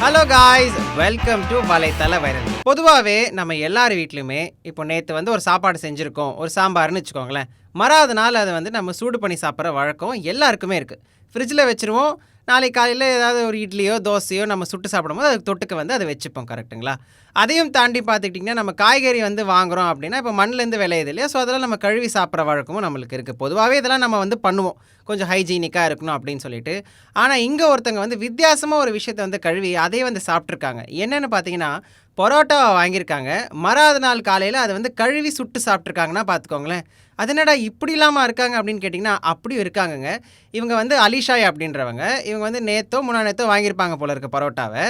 Hello guys welcome to வலைத்தள viral பொதுவாகவே நம்ம எல்லார் வீட்லையுமே இப்போ நேற்று வந்து ஒரு சாப்பாடு செஞ்சுருக்கோம் ஒரு சாம்பார்னு வச்சுக்கோங்களேன். மறாத நாள் அதை வந்து நம்ம சூடு பண்ணி சாப்பிட்ற வழக்கம் எல்லாருக்குமே இருக்குது ஃப்ரிட்ஜில் வச்சுருவோம் நாளைக்கு காலையில் ஏதாவது ஒரு இட்லியோ தோசையோ நம்ம சுட்டு சாப்பிடும்போது அதுக்கு தொட்டுக்க வந்து அதை வச்சுப்போம் கரெக்ட்டுங்களா அதையும் தாண்டி பார்த்துக்கிட்டிங்கன்னா நம்ம காய்கறி வந்து வாங்குறோம் அப்படின்னா இப்போ மண்ணிலேருந்து விளையுது இல்லையா? ஸோ அதெல்லாம் நம்ம கழுவி சாப்பிட்ற வழக்கமும் நம்மளுக்கு இருக்குது பொதுவாகவே இதெல்லாம் நம்ம வந்து பண்ணுவோம். கொஞ்சம் ஹைஜீனிக்காக இருக்கணும் அப்படின்னு சொல்லிட்டு. ஆனால் இங்கே ஒருத்தங்க வந்து வித்தியாசமாக ஒரு விஷயத்தை வந்து கழுவி அதே வந்து சாப்பிட்ருக்காங்க என்னென்னு பார்த்தீங்கன்னா பரோட்டாவை வாங்கியிருக்காங்க. மறாத நாள் காலையில் அதை வந்து கழுவி சுட்டு சாப்பிட்ருக்காங்கன்னா பார்த்துக்கோங்களேன். அது என்னடா இப்படி இல்லாமல் இருக்காங்க அப்படின்னு கேட்டிங்கன்னா அப்படியும் இருக்காங்கங்க. இவங்க வந்து அலிஷாய் அப்படின்றவங்க. இவங்க வந்து நேத்தோ முன்னா நேத்தோ வாங்கியிருப்பாங்க போல இருக்க பரோட்டாவை.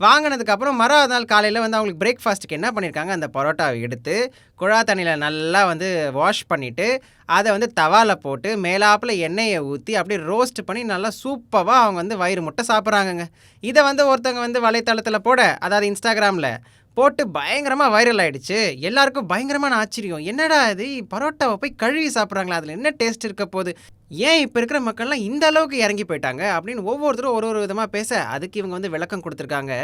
வாங்கினதுக்கப்புறம் மறாத நாள் காலையில் வந்து அவங்களுக்கு பிரேக்ஃபாஸ்ட்டுக்கு என்ன பண்ணியிருக்காங்க? அந்த பரோட்டாவை எடுத்து குழா தண்ணியில் நல்லா வந்து வாஷ் பண்ணிவிட்டு அதை வந்து தவால போட்டு மேலாப்பில் எண்ணெயை ஊற்றி அப்படியே ரோஸ்ட் பண்ணி நல்லா சூப்பராக அவங்க வந்து வயிறு முட்டை சாப்பிட்றாங்கங்க. இதை வந்து ஒருத்தவங்க வந்து வலைத்தளத்தில் போட அதாவது இன்ஸ்டாகிராமில் போட்டு பயங்கரமாக வைரல் ஆகிடுச்சு எல்லாருக்கும் பயங்கரமான ஆச்சரியம். என்னடா இது? பரோட்டாவை போய் கழுவி சாப்பிட்றாங்களா? அதில் என்ன டேஸ்ட் இருக்க போகுது? ஏன் இப்போ இருக்கிற மக்கள்லாம் இந்த அளவுக்கு இறங்கி போயிட்டாங்க அப்படின்னு ஒவ்வொருத்தரும் ஒரு ஒரு விதமாக பேச அதுக்கு இவங்க வந்து விளக்கம் கொடுத்துருக்காங்க.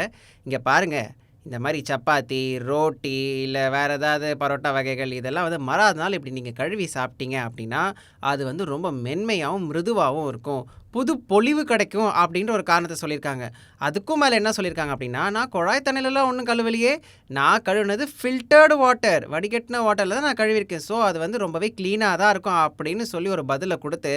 இங்கே பாருங்கள் இந்த மாதிரி சப்பாத்தி ரோட்டி இல்லை வேறு ஏதாவது பரோட்டா வகைகள் இதெல்லாம் வந்து மறாத நாள் இப்படி நீங்கள் கழுவி சாப்பிட்டீங்க அப்படின்னா அது வந்து ரொம்ப மென்மையாகவும் மிருதுவாகவும் இருக்கும். புது பொலிவு கிடைக்கும் அப்படின்ற ஒரு காரணத்தை சொல்லியிருக்காங்க. அதுக்கும் மேலே என்ன சொல்லியிருக்காங்க அப்படின்னா நான் குழாய் தண்ணிலலாம் ஒன்றும் கழுவலையே. நான் கழுவுனது ஃபில்டர்டு வாட்டர் வடிகட்டின வாட்டரில் தான் நான் கழுவிருக்கேன் ஸோ அது வந்து ரொம்பவே க்ளீனாக தான் இருக்கும் அப்படின்னு சொல்லி ஒரு பதிலை கொடுத்து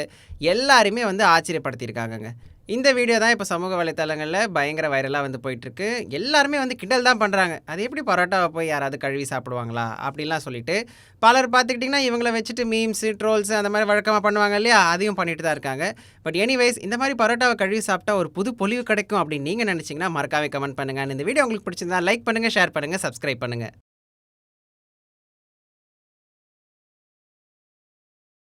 எல்லாருமே வந்து ஆச்சரியப்படுத்தியிருக்காங்கங்க. இந்த வீடியோ தான் இப்போ சமூக வலைத்தளங்களில் பயங்கர வைரலாக வந்து போயிட்டுருக்கு. எல்லாருமே வந்து கிண்டல் தான் பண்ணுறாங்க அது எப்படி பரோட்டாவை போய் யாராவது கழுவி சாப்பிடுவாங்களா? அப்படிலாம் சொல்லிட்டு பலர் பார்த்துக்கிட்டிங்கன்னா இவங்களை வச்சுட்டு மீம்ஸு ட்ரோல்ஸு அந்த மாதிரி வழக்கமாக பண்ணுவாங்க இல்லையா? அதையும் பண்ணிட்டு தான் இருக்காங்க. பட் எனிவேஸ் இந்த மாதிரி பரோட்டாவை கழுவி சாப்பிட்டா ஒரு புது பொலிவு கிடைக்கும் அப்படின்னு நீங்கள் நினச்சிங்கன்னா மறக்காம கமெண்ட் பண்ணுங்கள் இந்த வீடியோ உங்களுக்கு பிடிச்சிருந்தா லைக் பண்ணுங்கள் ஷேர் பண்ணுங்கள் சப்ஸ்கிரைப் பண்ணுங்கள்